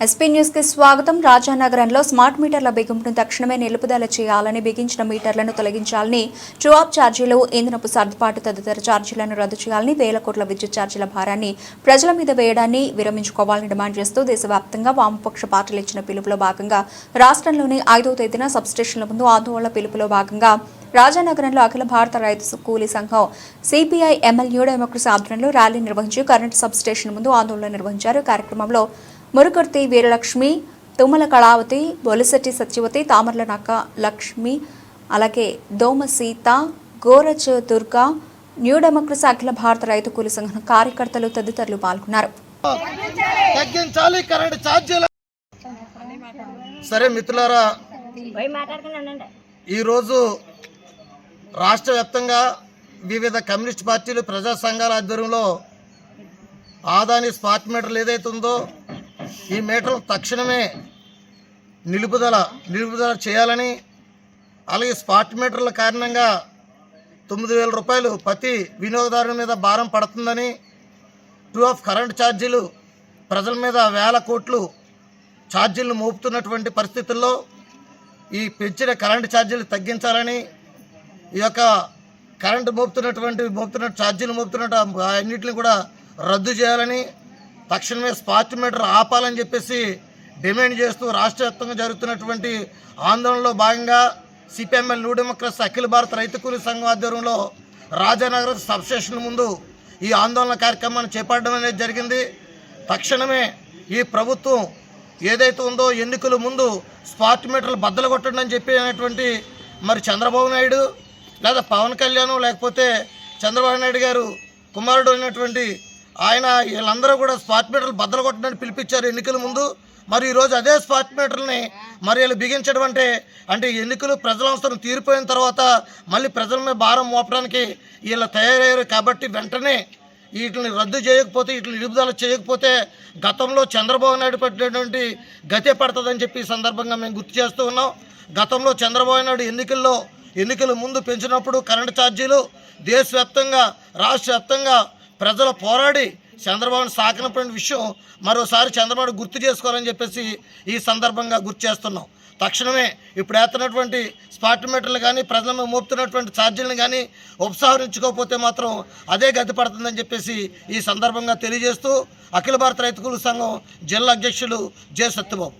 SP న్యూస్కి స్వాగతం. రాజానగరంలో smart మీటర్ల బిగింపును తక్షణమే నిలుపుదల చేయాలని బిగించిన మీటర్లను తొలగించాలని ట్రూఆప్ ఛార్జీలు ఇంధనపు సర్దుబాటు తదితర ఛార్జీలను రద్దు చేయాలని వేల కోట్ల విద్యుత్ ఛార్జీల భారాన్ని ప్రజల మీద వేయడాన్ని విరమించుకోవాలని డిమాండ్ చేస్తూ దేశవ్యాప్తంగా వామపక్ష పార్టీలు ఇచ్చిన పిలుపులో భాగంగా రాష్ట్రంలోని ఐదవ తేదీన సబ్స్టేషన్ల ముందు ఆందోళన పిలుపులో భాగంగా రాజానగరంలో అఖిల భారత రైతు కూలీ సంఘం సిపిఐ ఎమ్మెల్యే డెమోక్రసీ ఆధ్వర్యంలో ర్యాలీ నిర్వహించి కరెంటు సబ్స్టేషన్ ముందు ఆందోళన నిర్వహించారు. కార్యక్రమంలో మురుకుర్తి వీరలక్ష్మి తుమ్మల కళావతి బొలిశెట్టి సత్యవతి తామర్ల నక్క లక్ష్మి అలాగే దోమ సీత గోరచ దుర్గా న్యూ డెమోక్రసీ అఖిల భారత రైతు కూలి సంఘం కార్యకర్తలు తదితరులు పాల్గొన్నారు తగ్గించాలి కరెంట్ ఛార్జీలు సరే మిత్రులారా ఈరోజు రాష్ట్ర వ్యాప్తంగా వివిధ కమ్యూనిస్ట్ పార్టీలు ప్రజా సంఘాల ఆధ్వర్యంలో ఆదాని స్పాట్ మీటర్లు ఏదైతే ఉందో ఈ మీటర్లు తక్షణమే నిలుపుదల నిలుపుదల చేయాలని అలాగే స్పాట్ మీటర్ల కారణంగా తొమ్మిది వేల రూపాయలు ప్రతి వినియోగదారుని మీద భారం పడుతుందని టూ ఆఫ్ కరెంట్ ఛార్జీలు ప్రజల మీద వేల కోట్లు ఛార్జీలను మోపుతున్నటువంటి పరిస్థితుల్లో ఈ పెంచిన కరెంటు ఛార్జీలు తగ్గించాలని ఈ యొక్క కరెంటు మోపుతున్నటువంటి మోపుతున్న ఛార్జీలు మోపుతున్న అన్నింటిని కూడా రద్దు చేయాలని తక్షణమే స్పాట్ మీటర్ ఆపాలని చెప్పేసి డిమాండ్ చేస్తూ రాష్ట్ర వ్యాప్తంగా జరుగుతున్నటువంటి ఆందోళనలో భాగంగా సిపిఎంఎల్ న్యూ డెమోక్రసీ అఖిల భారత రైతు కూలీ సంఘం ఆధ్వర్యంలో రాజానగర్ సబ్స్టేషన్ ముందు ఈ ఆందోళన కార్యక్రమాన్ని చేపట్టడం అనేది జరిగింది. తక్షణమే ఈ ప్రభుత్వం ఏదైతే ఉందో ఎన్నికల ముందు స్పాట్ మీటర్లు బద్దలు కొట్టండి అని చెప్పి అనేటువంటి మరి చంద్రబాబు నాయుడు లేదా పవన్ కళ్యాణ్ లేకపోతే చంద్రబాబు నాయుడు గారు కుమారుడు అయినటువంటి ఆయన వీళ్ళందరూ కూడా స్పాట్ మీటర్లు బద్దలు కొట్టడానికి పిలిపించారు ఎన్నికల ముందు. మరి ఈరోజు అదే స్పాట్ మీటర్ని మరి వీళ్ళు బిగించడం అంటే అంటే ఎన్నికలు ప్రజల అవసరం తీరిపోయిన తర్వాత మళ్ళీ ప్రజల మీద భారం మోపడానికి వీళ్ళు తయారయ్యారు కాబట్టి వెంటనే వీటిని రద్దు చేయకపోతే వీటిని నిలుపుదల చేయకపోతే గతంలో చంద్రబాబు నాయుడు పెట్టినటువంటి గతే పడుతుందని చెప్పి ఈ సందర్భంగా మేము గుర్తు చేస్తూ ఉన్నాం. గతంలో చంద్రబాబు నాయుడు ఎన్నికల్లో ఎన్నికల ముందు పెంచినప్పుడు కరెంటు ఛార్జీలు దేశవ్యాప్తంగా రాష్ట్ర వ్యాప్తంగా ప్రజలు పోరాడి చంద్రబాబును సాకినటువంటి విషయం మరోసారి చంద్రబాబు గుర్తు చేసుకోవాలని చెప్పేసి ఈ సందర్భంగా గుర్తు చేస్తున్నాం. తక్షణమే ఇప్పుడు వేస్తున్నటువంటి స్పాట్ మీటర్లు కానీ ప్రజలను మోపుతున్నటువంటి ఛార్జీలను కానీ ఉపసంహరించుకోకపోతే మాత్రం అదే గతి పడుతుందని చెప్పేసి ఈ సందర్భంగా తెలియజేస్తూ అఖిల భారత రైతు సంఘం జిల్లా అధ్యక్షులు జె సత్యబాబు.